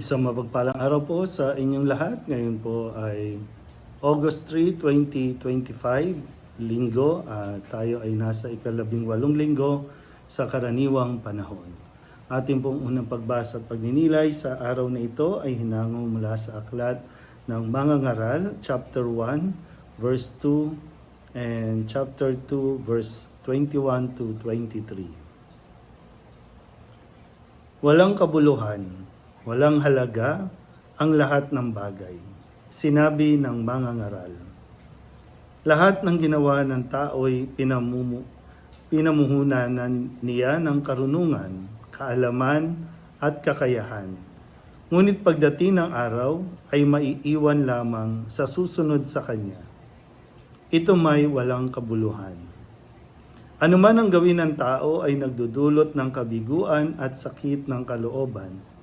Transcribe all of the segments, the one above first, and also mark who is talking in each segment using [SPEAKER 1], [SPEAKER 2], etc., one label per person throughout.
[SPEAKER 1] Isang mapagpalang araw po sa inyong lahat. Ngayon po ay August 3, 2025, linggo. at tayo ay nasa ikalabing walong linggo sa karaniwang panahon. Ating pong unang pagbasa at pagninilay sa araw na ito ay hinango mula sa aklat ng mga ngaral, chapter 1, verse 2, and chapter 2, verse 21 to 23. Walang kabuluhan, walang halaga ang lahat ng bagay. Sinabi ng mga ngaral. Lahat ng ginawa ng tao'y pinamumu, pinamuhunanan niya ng karunungan, kaalaman at kakayahan. Ngunit pagdating ng araw ay maiiwan lamang sa susunod sa kanya. Ito may walang kabuluhan. Ano man ang gawin ng tao ay nagdudulot ng kabiguan at sakit ng kalooban.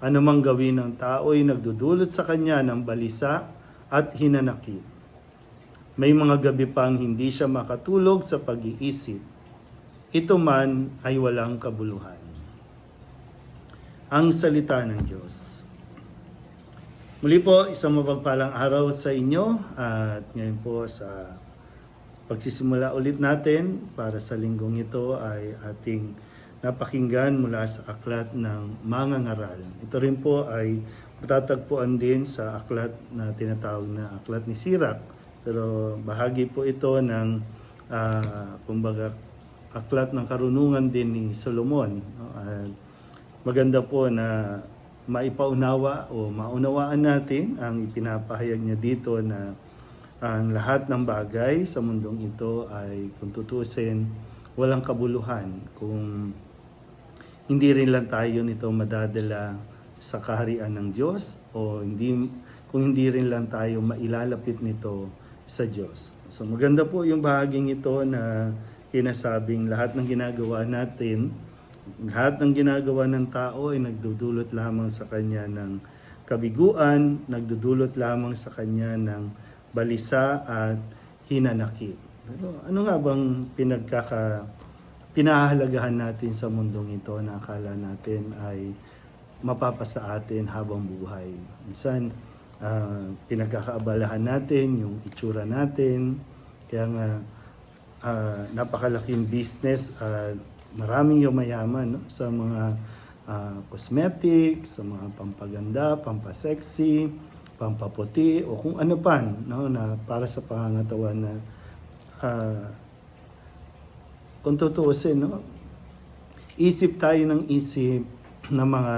[SPEAKER 1] Ano mang gawin ng tao ay nagdudulot sa kanya ng balisa at hinanakit. May mga gabi pang hindi siya makatulog sa pag-iisip. Ito man ay walang kabuluhan. Ang salita ng Diyos. Muli po, isang mapagpalang araw sa inyo at ngayon po sa pagsisimula ulit natin para sa linggong ito ay ating napakinggan mula sa aklat ng mga ngaral. Ito rin po ay matatagpuan din sa aklat na tinatawag na aklat ni Sirach. Pero bahagi po ito ng ah, kumbaga aklat ng karunungan din ni Solomon. At maganda po na maipaunawa o maunawaan natin ang ipinapahayag niya dito na ang lahat ng bagay sa mundong ito ay kung tutusin walang kabuluhan kung hindi rin lang tayo nito madadala sa kaharian ng Diyos o hindi kung hindi rin lang tayo mailalapit nito sa Diyos. So maganda po yung bahaging ito na kinasabing lahat ng ginagawa natin, lahat ng ginagawa ng tao ay nagdudulot lamang sa kanya ng kabiguan, nagdudulot lamang sa kanya ng balisa at hinanakit. Pero ano nga bang pinagkaka pinahahalagahan natin sa mundong ito na akala natin ay mapapasa atin habang buhay. Minsan, ah, pinagkakaabalahan natin yung itsura natin. Kaya nga, ah, napakalaking business at maraming yumayaman no? sa mga ah, cosmetics, sa mga pampaganda, pampasexy, pampaputi, o kung ano pa no? na para sa pangangatawan na ah, kung tutuusin, no? isip tayo ng isip ng mga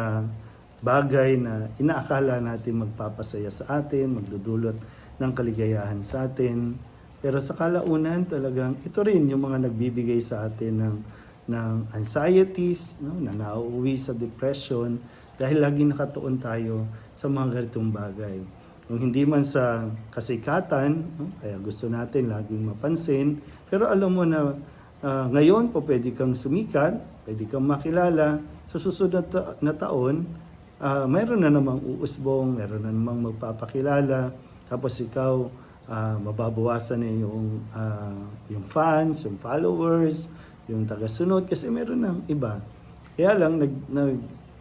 [SPEAKER 1] bagay na inaakala natin magpapasaya sa atin, magdudulot ng kaligayahan sa atin. Pero sa kalaunan talagang ito rin yung mga nagbibigay sa atin ng ng anxieties, no, na nauuwi sa depression dahil laging nakatuon tayo sa mga ganitong bagay. Kung hindi man sa kasikatan, no, kaya gusto natin laging mapansin, pero alam mo na ah, ngayon po pwede kang sumikat, pwede kang makilala, sa susunod na, ta- na taon, ah, mayroon na namang uusbong, mayroon na namang magpapakilala, tapos ikaw, ah, mababawasan na yung, ah, yung fans, yung followers, yung tagasunod, kasi meron ng iba. Kaya lang, nag, nag,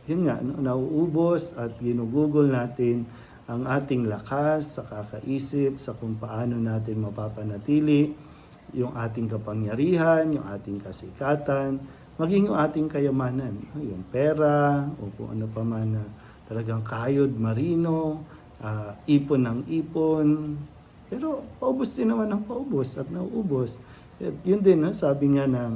[SPEAKER 1] yun nga, nauubos at ginugugol natin ang ating lakas sa kakaisip, sa kung paano natin mapapanatili yung ating kapangyarihan, yung ating kasikatan, maging yung ating kayamanan, yung pera, o kung ano pa man na talagang kayod marino, ah, ipon ng ipon. Pero paubos din naman ang paubos at nauubos. At yun din, no, sabi nga na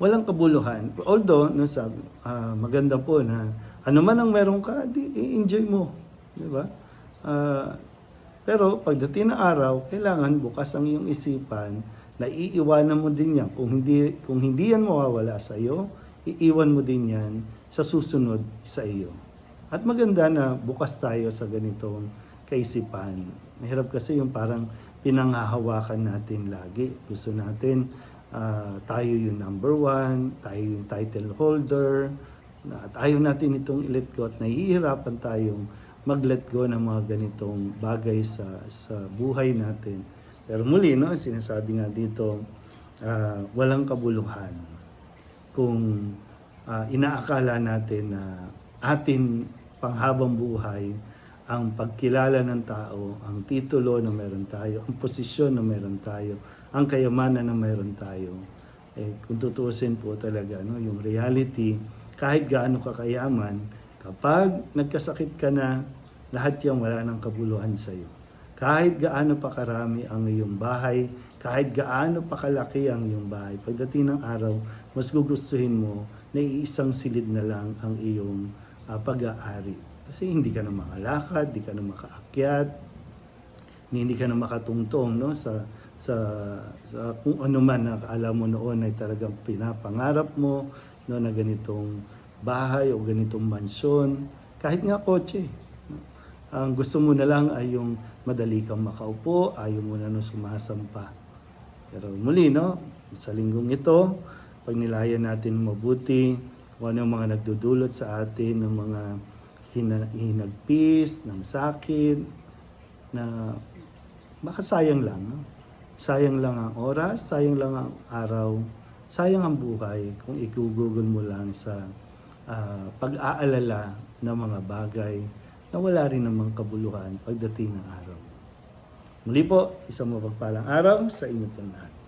[SPEAKER 1] walang kabuluhan. Although, no, sabi, ah, maganda po na ano man ang meron ka, di i-enjoy mo. Di ba? Ah, pero pagdating ng araw, kailangan bukas ang iyong isipan na iiwanan mo din yan. Kung hindi, kung hindi yan mawawala sa iyo, iiwan mo din yan sa susunod sa iyo. At maganda na bukas tayo sa ganitong kaisipan. Mahirap kasi yung parang pinanghahawakan natin lagi. Gusto natin ah, tayo yung number one, tayo yung title holder, na, at ayaw natin itong i-let go at nahihirapan tayong mag-let go ng mga ganitong bagay sa sa buhay natin. Pero muli, no, sinasabi nga dito, ah, walang kabuluhan. Kung ah, inaakala natin na atin panghabang buhay ang pagkilala ng tao, ang titulo na meron tayo, ang posisyon na meron tayo, ang kayamanan na meron tayo. Eh, kung tutuusin po talaga, no, yung reality, kahit gaano ka kayaman, kapag nagkasakit ka na, lahat yan wala ng kabuluhan sa iyo. Kahit gaano pa karami ang iyong bahay, kahit gaano pa kalaki ang iyong bahay, pagdating ng araw, mas gugustuhin mo na iisang silid na lang ang iyong ah, pag-aari. Kasi hindi ka na makalakad, hindi ka na makaakyat, hindi ka na makatungtong no sa sa, sa kung ano man na alam mo noon ay talagang pinapangarap mo no na ganitong bahay o ganitong mansyon kahit nga kotse ang gusto mo na lang ay yung madali kang makaupo ayaw mo na no sumasampa pero muli no sa linggong ito pag nilayan natin mabuti kung ano yung mga nagdudulot sa atin ng mga hina- hinagpis, ng sakit, na baka sayang lang. No? Sayang lang ang oras, sayang lang ang araw, sayang ang buhay kung ikugugol mo lang sa ah, pag-aalala ng mga bagay na wala rin namang kabuluhan pagdating ng araw. Muli po, isang mapagpalang araw sa inyo po lahat.